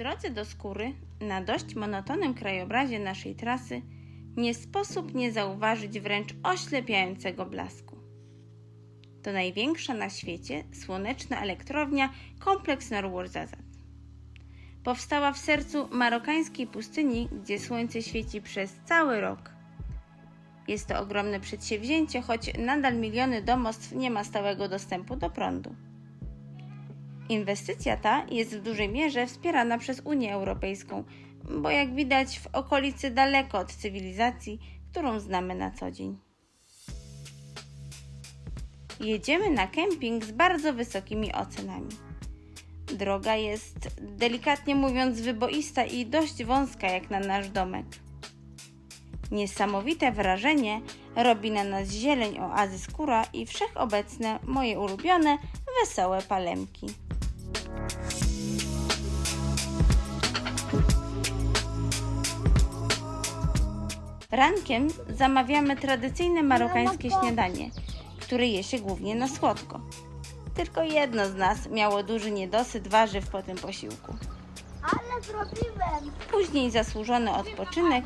drodze do skóry, na dość monotonnym krajobrazie naszej trasy, nie sposób nie zauważyć wręcz oślepiającego blasku. To największa na świecie słoneczna elektrownia kompleks Norwurzazat. Powstała w sercu marokańskiej pustyni, gdzie słońce świeci przez cały rok. Jest to ogromne przedsięwzięcie, choć nadal miliony domostw nie ma stałego dostępu do prądu. Inwestycja ta jest w dużej mierze wspierana przez Unię Europejską, bo jak widać w okolicy daleko od cywilizacji, którą znamy na co dzień. Jedziemy na kemping z bardzo wysokimi ocenami. Droga jest, delikatnie mówiąc, wyboista i dość wąska jak na nasz domek. Niesamowite wrażenie robi na nas zieleń oazy skóra i wszechobecne, moje ulubione, wesołe palemki. Rankiem zamawiamy tradycyjne marokańskie śniadanie, które je się głównie na słodko. Tylko jedno z nas miało duży niedosyt warzyw po tym posiłku. Ale zrobiłem. Później zasłużony odpoczynek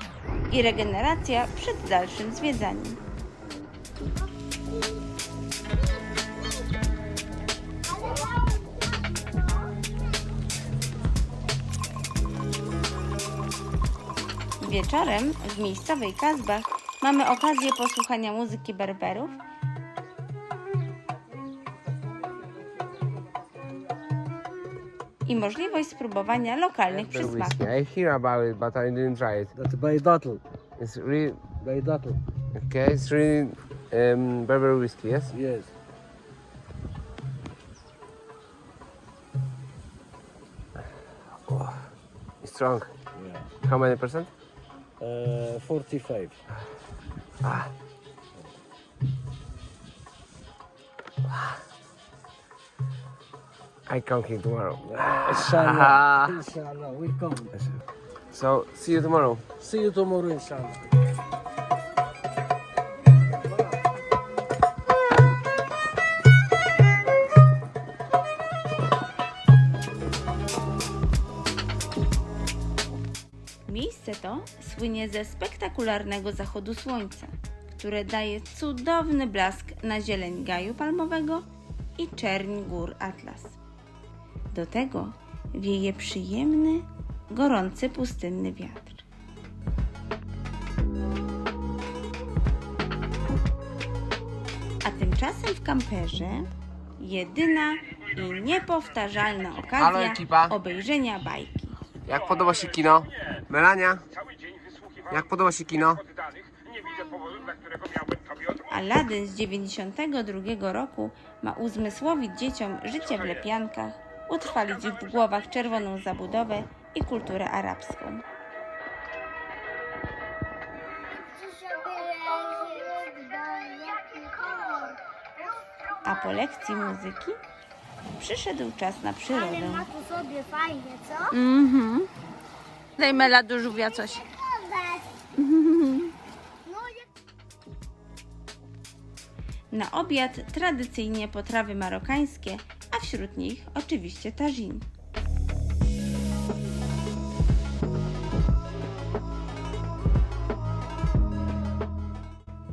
i regeneracja przed dalszym zwiedzaniem. Wieczorem w miejscowej Kazbach mamy okazję posłuchania muzyki berberów i możliwość spróbowania lokalnych przysmaków. I hear about it, but I didn't try it. That's Baydatl. It's really Baydatl. okay. It's really um, Berber whiskey, yes. Yes. It's strong. Yeah. How many percent? Uh, 45. I come here tomorrow. Inshallah. Inshallah. We come. So see you tomorrow. See you tomorrow, inshallah. Słynie ze spektakularnego zachodu słońca, które daje cudowny blask na zieleń gaju palmowego i czerń gór Atlas. Do tego wieje przyjemny, gorący pustynny wiatr. A tymczasem w kamperze jedyna i niepowtarzalna okazja obejrzenia bajki. Jak podoba się kino? Melania? Jak podoba się kino? Aladdin z 92 roku ma uzmysłowić dzieciom życie w lepiankach, utrwalić w głowach czerwoną zabudowę i kulturę arabską. A po lekcji muzyki przyszedł czas na Ale przyrodę. ma tu sobie fajnie, co? Mhm. Daj Mela do żółwia coś. No Na obiad tradycyjnie potrawy marokańskie, a wśród nich oczywiście tagine.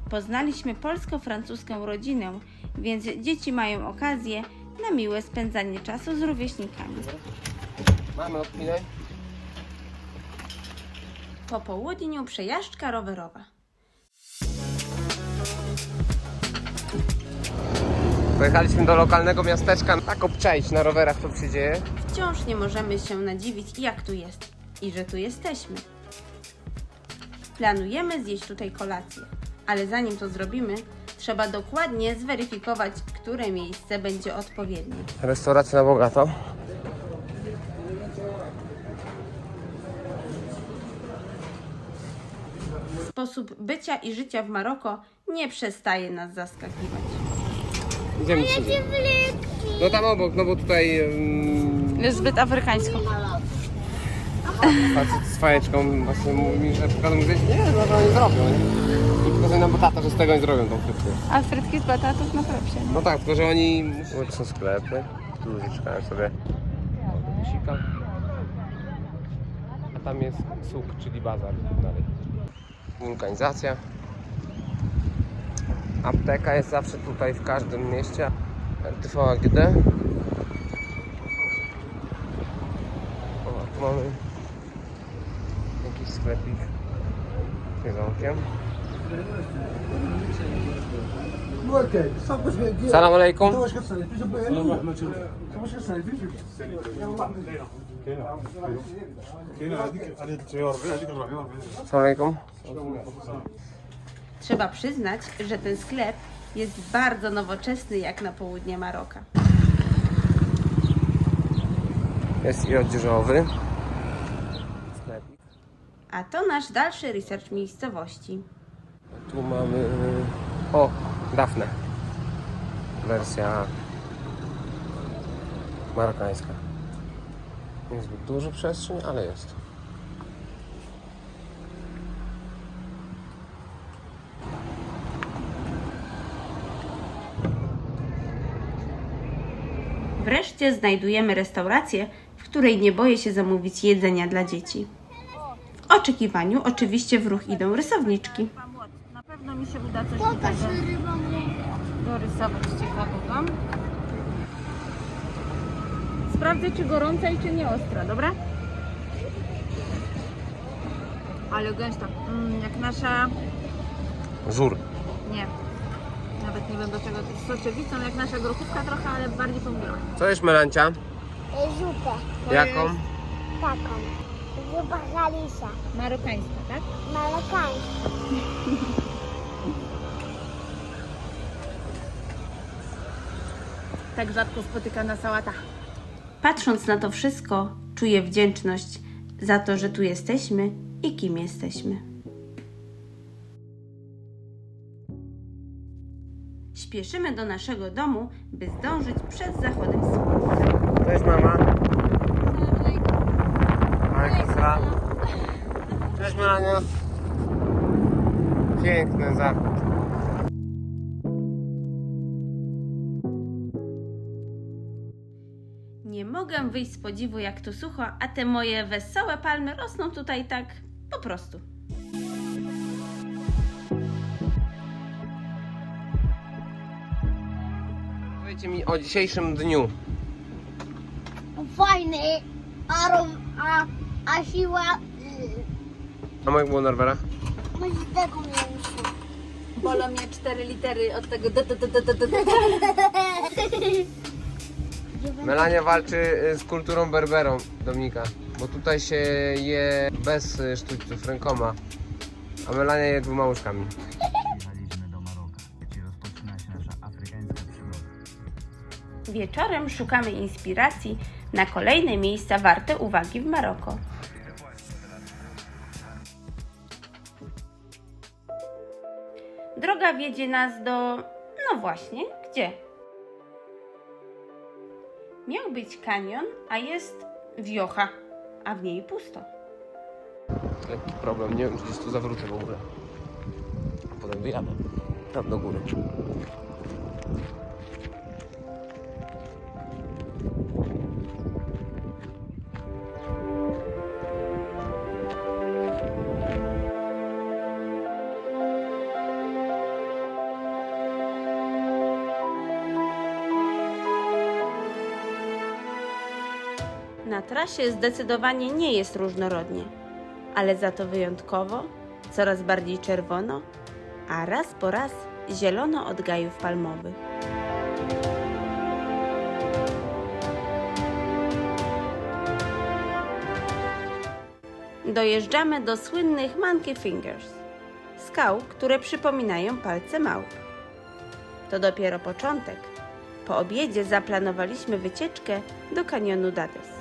Poznaliśmy polsko-francuską rodzinę, więc dzieci mają okazję na miłe spędzanie czasu z rówieśnikami. Mamy odpinę. Po południu przejażdżka rowerowa. Pojechaliśmy do lokalnego miasteczka. Tak obczaić na rowerach, co się dzieje. Wciąż nie możemy się nadziwić, jak tu jest i że tu jesteśmy. Planujemy zjeść tutaj kolację, ale zanim to zrobimy, trzeba dokładnie zweryfikować, które miejsce będzie odpowiednie. Restauracja na bogato. Sposób bycia i życia w Maroko nie przestaje nas zaskakiwać. Idziemy sobie. No tam obok, no bo tutaj um, Jest zbyt afrykańsko. Facet z fajeczką właśnie mówi mi, że pokażą gdzieś. Nie, no to nie zrobią. Nie? I pokazuje nam tata, że z tego nie zrobią tą frytkę. A frytki z batatów na. No tak, tylko że oni... Tu są sklepy, tu mieszkają sobie. Sika. tam jest suk, czyli bazar dalej. Organizacja. Apteka jest zawsze tutaj w każdym mieście. RTV AGD. O, tu mamy sklepik z jedzonkiem. Salam alaikum. Salam alaikum. Trzeba przyznać, że ten sklep jest bardzo nowoczesny jak na południe Maroka. Jest i odzieżowy. A to nasz dalszy research miejscowości. Tu mamy. O, Dafne. Wersja marokańska. Niezbyt dużo przestrzeń, ale jest. Wreszcie znajdujemy restaurację, w której nie boję się zamówić jedzenia dla dzieci. W oczekiwaniu oczywiście w ruch idą rysowniczki. Na pewno mi się uda coś Pokaż dorysować ciekawego. Sprawdzę, czy gorąca i czy nie ostra, dobra? Ale gęsta, mm, jak nasza... Żur. Nie, nawet nie wiem do czego to jest soczewicą, jak nasza grochówka trochę, ale bardziej pomidorowa. Co jest Melancia? Zupę Jaką? taką. Zupa halisa. Marokańska, tak? Malekańska. Tak rzadko spotykana sałata. Patrząc na to wszystko, czuję wdzięczność za to, że tu jesteśmy i kim jesteśmy. Śpieszymy do naszego domu, by zdążyć przed zachodem słońca. Cześć mama. Salam. Cześć Melania. Piękny zachód. Nie mogę wyjść z podziwu, jak tu sucho, a te moje wesołe palmy rosną tutaj tak po prostu. Powiedzcie mi o dzisiejszym dniu. Fajny. A, a, a siła... A jak było Norwera? Może tego mieliśmy. Bolą mnie cztery litery od tego. d- d- d- d- d- d- Melania walczy y, z kulturą berberą Dominika, bo tutaj się je bez y, sztućców rękoma, a Melania je dwoma. Jechaliśmy do Maroka, gdzie rozpoczyna się nasza afrykańska przygoda. Wieczorem szukamy inspiracji na kolejne miejsca warte uwagi w Maroko. Droga wiedzie nas do. No właśnie, gdzie? Miał być kanion, a jest wiocha, a w niej pusto. Lekki problem, nie wiem czy gdzieś tu zawrócę w ogóle. Potem wyjadę. Tam do góry. Trasie zdecydowanie nie jest różnorodnie, ale za to wyjątkowo, coraz bardziej czerwono, a raz po raz zielono od gajów palmowych. Dojeżdżamy do słynnych Monkey Fingers, skał, które przypominają palce małp. To dopiero początek. Po obiedzie zaplanowaliśmy wycieczkę do kanionu Dades.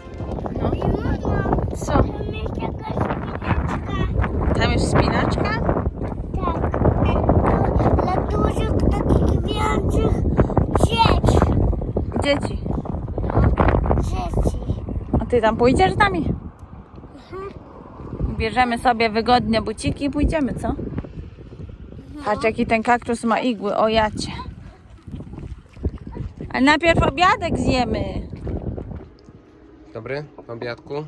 Co? tam jest jakaś spinaczka. Tam? Tak. Dla dużych takich większych dzieci. Dzieci. A ty tam pójdziesz z nami? Bierzemy sobie wygodnie buciki i pójdziemy, co? Patrz jaki ten kaktus ma igły, o jacie. Ale najpierw obiadek zjemy. Dobry, obiadku.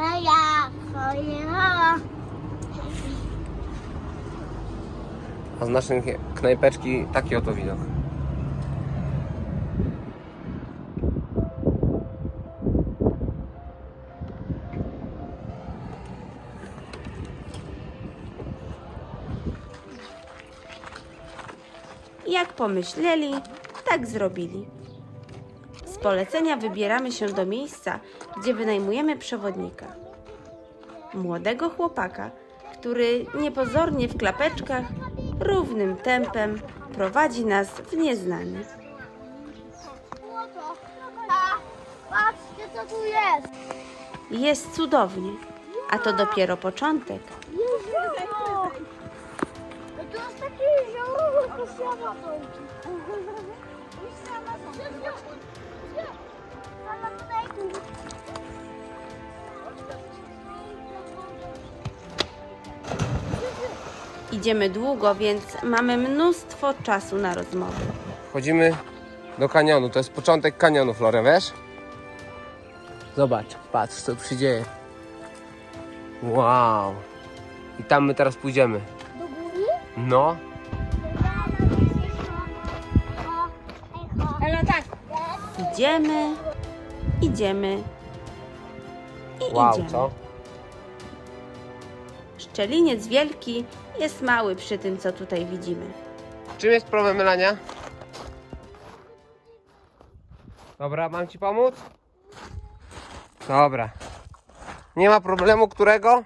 Ja pojechała. A z naszej knajpeczki taki oto widok. Jak pomyśleli, tak zrobili. Z polecenia wybieramy się do miejsca, gdzie wynajmujemy przewodnika. Młodego chłopaka, który niepozornie w klapeczkach, równym tempem prowadzi nas w nieznany. Patrzcie co tu jest. Jest cudownie, a to dopiero początek. Jezioro. To jest jezioro, to. Idziemy długo, więc mamy mnóstwo czasu na rozmowę. Wchodzimy do kanionu. To jest początek kanionu, Florę, wiesz? Zobacz, patrz co tu się dzieje. Wow. I tam my teraz pójdziemy. Do góry? No. Ale tak. Idziemy, idziemy i Wow, idziemy. co? Szczeliniec wielki jest mały przy tym, co tutaj widzimy. Czym jest problem, Melania? Dobra, mam ci pomóc? Dobra. Nie ma problemu, którego?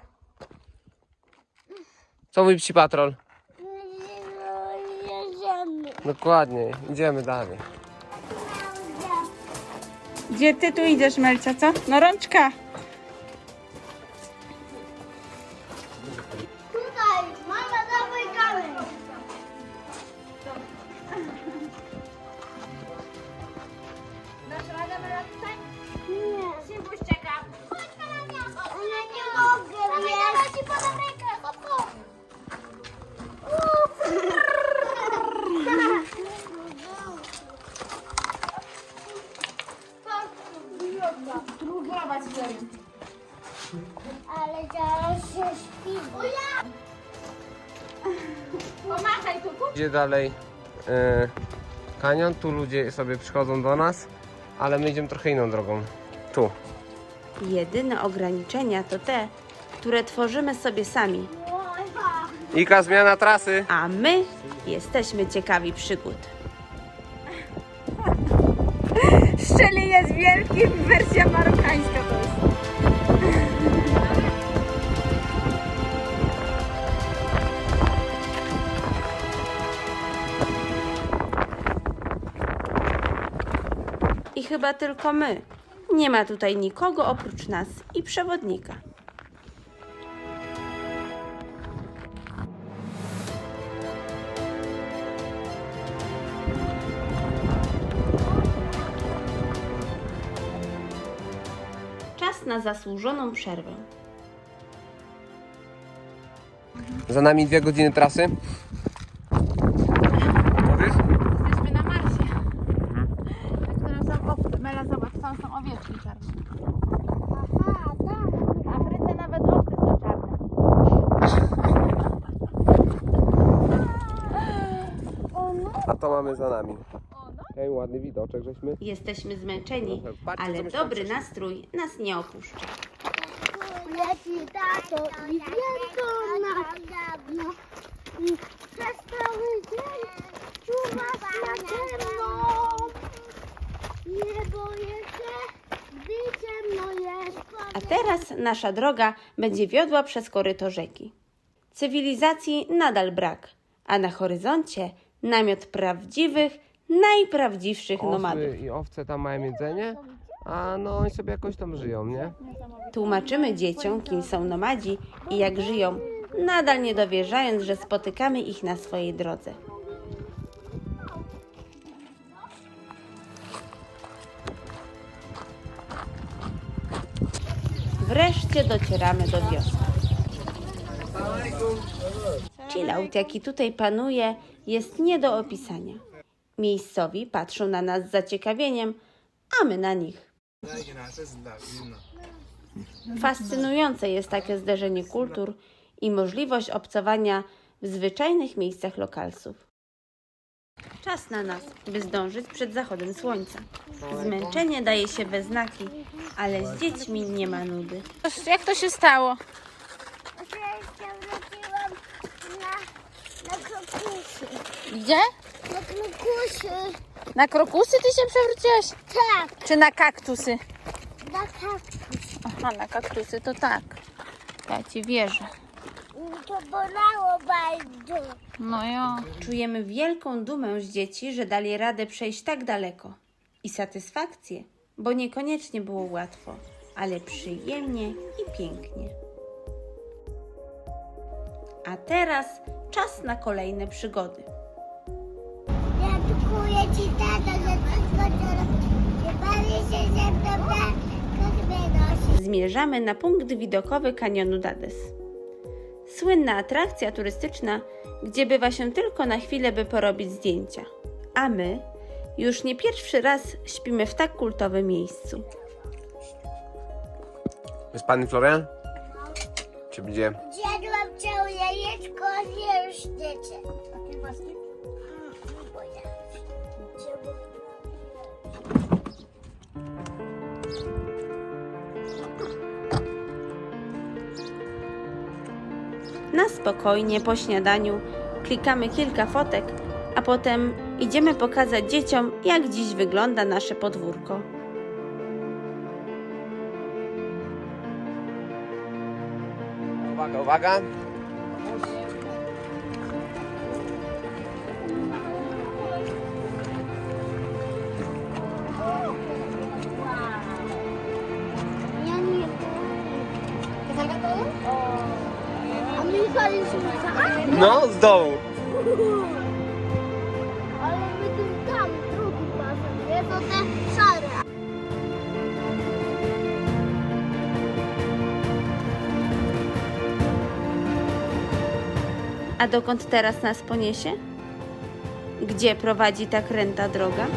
Co mówi psi patrol? Jedziemy. Dokładnie, idziemy dalej. Gdzie ty tu idziesz, Melcia, co? No rączka. Ale zaraz się śpi. Pomachaj tu, Idzie dalej e, kanion, tu ludzie sobie przychodzą do nas, ale my idziemy trochę inną drogą. Tu. Jedyne ograniczenia to te, które tworzymy sobie sami, Ika, zmiana trasy. a my jesteśmy ciekawi przygód. Szczeliniec wielki, wersja marokańska to jest. Chyba tylko my. Nie ma tutaj nikogo oprócz nas i przewodnika. Czas na zasłużoną przerwę. Za nami dwie godziny trasy. Mówisz? Jesteśmy na Marsie. Na którym są owce. Mela, zobacz, tam są owieczki czarne. Aha, tak. W Afryce nawet owce są czarne. A to mamy za nami. Ej, ładny widoczek żeśmy. Jesteśmy zmęczeni, Patrzcie, co ale dobry nastrój nas nie opuszcza. Leci tato i wielko na dawno. I przez cały dzień czuwa na ciemno. Niebo jeszcze, gdy ciemno jest. A teraz nasza droga będzie wiodła przez koryto rzeki. Cywilizacji nadal brak, a na horyzoncie namiot prawdziwych, najprawdziwszych nomadów. Osły i owce tam mają jedzenie, a no oni sobie jakoś tam żyją, nie? Tłumaczymy dzieciom, kim są nomadzi i jak żyją, nadal nie dowierzając, że spotykamy ich na swojej drodze. Wreszcie docieramy do wioski. Chillout, jaki tutaj panuje, jest nie do opisania. Miejscowi patrzą na nas z zaciekawieniem, a my na nich. Fascynujące jest takie zderzenie kultur i możliwość obcowania w zwyczajnych miejscach lokalsów. Czas na nas, by zdążyć przed zachodem słońca. Zmęczenie daje się we znaki, ale z dziećmi nie ma nudy. Jak to się stało? Ja wróciłam na, na krokusy. Gdzie? Na krokusy. Na krokusy ty się przewróciłaś? Tak, Czy na kaktusy? na kaktus. Aha, na kaktusy to tak. Ja ci wierzę. To bolało bardzo. No jo. Czujemy wielką dumę z dzieci, że dali radę przejść tak daleko. I satysfakcję, bo niekoniecznie było łatwo, ale przyjemnie i pięknie. A teraz czas na kolejne przygody. Ja dziękuję Ci, tato, że wszystko to robisz. Bawię się ze mną na kosmenosie. Zmierzamy na punkt widokowy kanionu Dades. Słynna atrakcja turystyczna, gdzie bywa się tylko na chwilę, by porobić zdjęcia. A my już nie pierwszy raz śpimy w tak kultowym miejscu. Jest pan Florian? Czy będzie? Zjadłam całe jajeczko, a nie już dziecię. Takie właśnie? Bo ja Na spokojnie po śniadaniu klikamy kilka fotek, a potem idziemy pokazać dzieciom, jak dziś wygląda nasze podwórko. Uwaga, uwaga. No, z dołu. Ale my tu tam drugi basen, jest to te szare. A dokąd teraz nas poniesie? Gdzie prowadzi ta kręta droga?